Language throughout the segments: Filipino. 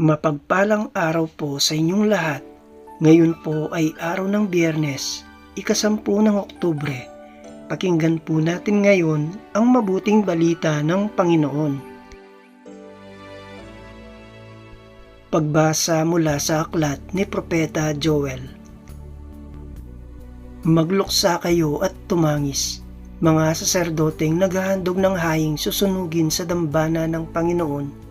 Mapagpalang araw po sa inyong lahat. Ngayon po ay araw ng biyernes, ikasampu ng Oktubre. Pakinggan po natin ngayon ang mabuting balita ng Panginoon. Pagbasa mula sa aklat ni Propeta Joel. Magluksa kayo at tumangis, mga saserdoteng naghahandog ng haying susunugin sa dambana ng Panginoon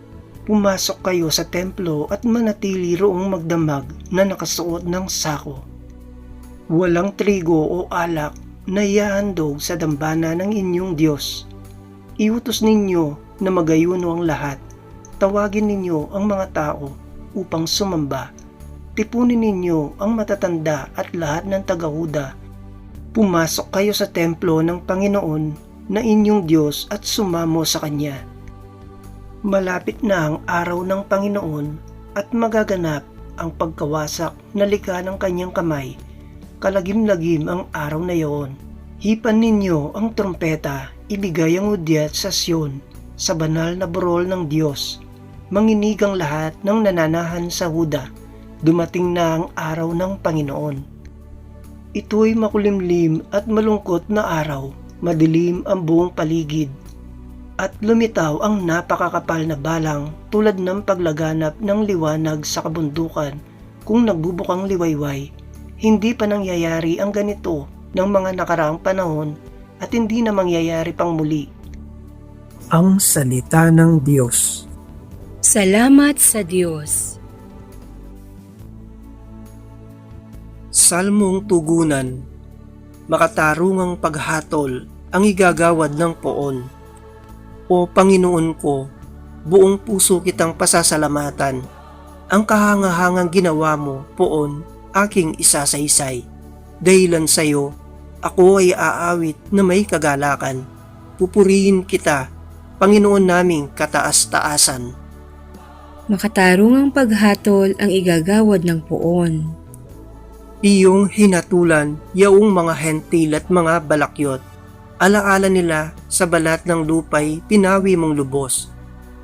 pumasok kayo sa templo at manatili roong magdamag na nakasuot ng sako. Walang trigo o alak na ihahandog sa dambana ng inyong Diyos. Iutos ninyo na magayuno ang lahat. Tawagin ninyo ang mga tao upang sumamba. Tipunin ninyo ang matatanda at lahat ng tagahuda. Pumasok kayo sa templo ng Panginoon na inyong Diyos at sumamo sa Kanya Malapit na ang araw ng Panginoon at magaganap ang pagkawasak na likha ng kanyang kamay. Kalagim-lagim ang araw na iyon. Hipan ninyo ang trompeta, ibigay ang udyat sa Sion, sa banal na burol ng Diyos. Manginig ang lahat ng nananahan sa Huda. Dumating na ang araw ng Panginoon. Ito'y makulimlim at malungkot na araw, madilim ang buong paligid at lumitaw ang napakakapal na balang tulad ng paglaganap ng liwanag sa kabundukan kung nagbubukang liwayway. Hindi pa nangyayari ang ganito ng mga nakaraang panahon at hindi na mangyayari pang muli. Ang Salita ng Diyos Salamat sa Diyos. Salmong Tugunan Makatarungang paghatol ang igagawad ng poon o Panginoon ko, buong puso kitang pasasalamatan. Ang kahangahangang ginawa mo, poon, aking isasaysay. Dahilan sa iyo, ako ay aawit na may kagalakan. Pupurihin kita, Panginoon naming kataas-taasan. Makatarungang paghatol ang igagawad ng poon. Iyong hinatulan yaong mga hentil at mga balakyot alaala nila sa balat ng lupay pinawi mong lubos.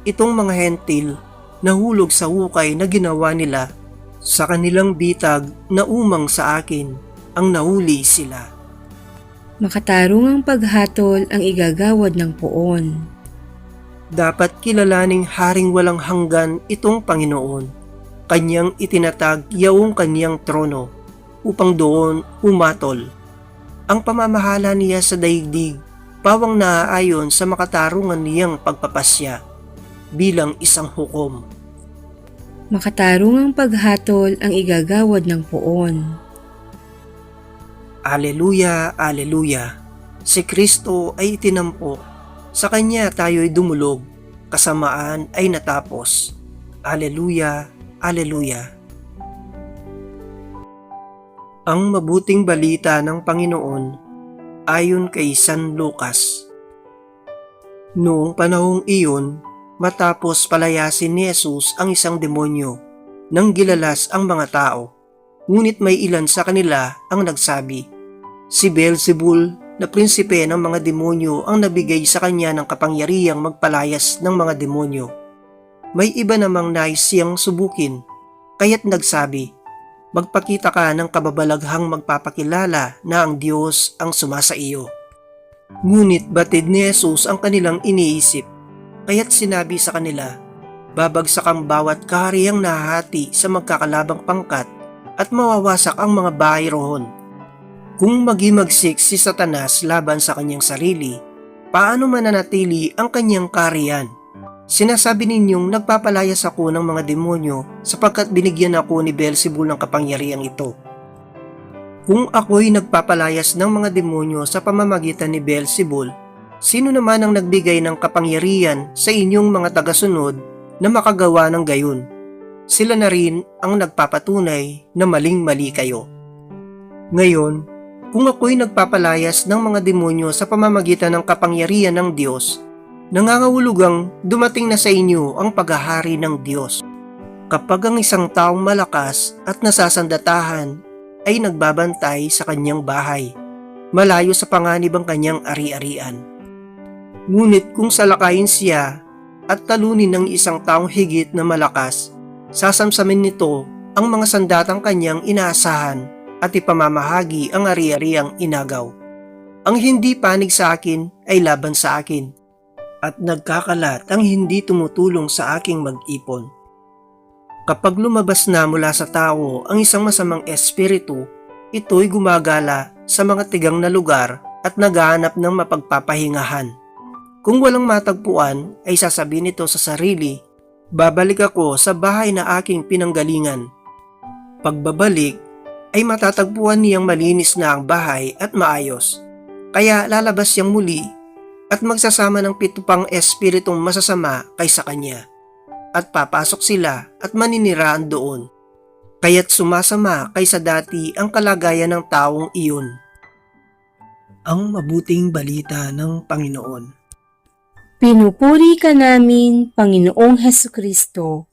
Itong mga hentil nahulog sa hukay na ginawa nila sa kanilang bitag na umang sa akin ang nahuli sila. Makatarungang paghatol ang igagawad ng poon. Dapat kilalaning haring walang hanggan itong Panginoon. Kanyang itinatag yaong kanyang trono upang doon umatol ang pamamahala niya sa daigdig, pawang naaayon sa makatarungan niyang pagpapasya bilang isang hukom. Makatarungang paghatol ang igagawad ng poon. Aleluya, Aleluya. Si Kristo ay itinampok. Sa Kanya tayo'y dumulog. Kasamaan ay natapos. Aleluya, Aleluya. Ang mabuting balita ng Panginoon ayon kay San Lucas. Noong panahong iyon, matapos palayasin ni Jesus ang isang demonyo, nang gilalas ang mga tao. Ngunit may ilan sa kanila ang nagsabi, Si Beelzebul na prinsipe ng mga demonyo ang nabigay sa kanya ng kapangyarihang magpalayas ng mga demonyo. May iba namang nais siyang subukin, kaya't nagsabi, magpakita ka ng kababalaghang magpapakilala na ang Diyos ang sumasa iyo. Ngunit batid ni Jesus ang kanilang iniisip, kaya't sinabi sa kanila, babagsak ang bawat kahariang nahati sa magkakalabang pangkat at mawawasak ang mga bahay roon. Kung magimagsik si Satanas laban sa kanyang sarili, paano mananatili ang kanyang kaharian? Sinasabi ninyong nagpapalayas ako ng mga demonyo sapagkat binigyan ako ni Beelzebul ng kapangyarihang ito. Kung ako'y nagpapalayas ng mga demonyo sa pamamagitan ni Beelzebul, sino naman ang nagbigay ng kapangyarihan sa inyong mga tagasunod na makagawa ng gayon? Sila na rin ang nagpapatunay na maling-mali kayo. Ngayon, kung ako'y nagpapalayas ng mga demonyo sa pamamagitan ng kapangyarihan ng Diyos, nangangahulugang dumating na sa inyo ang paghahari ng Diyos. Kapag ang isang taong malakas at nasasandatahan ay nagbabantay sa kanyang bahay, malayo sa panganib ang kanyang ari-arian. Ngunit kung salakayin siya at talunin ng isang taong higit na malakas, sasamsamin nito ang mga sandatang kanyang inaasahan at ipamamahagi ang ari-ariang inagaw. Ang hindi panig sa akin ay laban sa akin at nagkakalat ang hindi tumutulong sa aking mag-ipon. Kapag lumabas na mula sa tao ang isang masamang espiritu, ito'y gumagala sa mga tigang na lugar at naghahanap ng mapagpapahingahan. Kung walang matagpuan, ay sasabihin nito sa sarili, babalik ako sa bahay na aking pinanggalingan. Pagbabalik, ay matatagpuan niyang malinis na ang bahay at maayos. Kaya lalabas siyang muli at magsasama ng pito pang espiritong masasama kaysa kanya. At papasok sila at maniniraan doon. Kaya't sumasama kaysa dati ang kalagayan ng taong iyon. Ang mabuting balita ng Panginoon. Pinupuri ka namin, Panginoong Heso Kristo.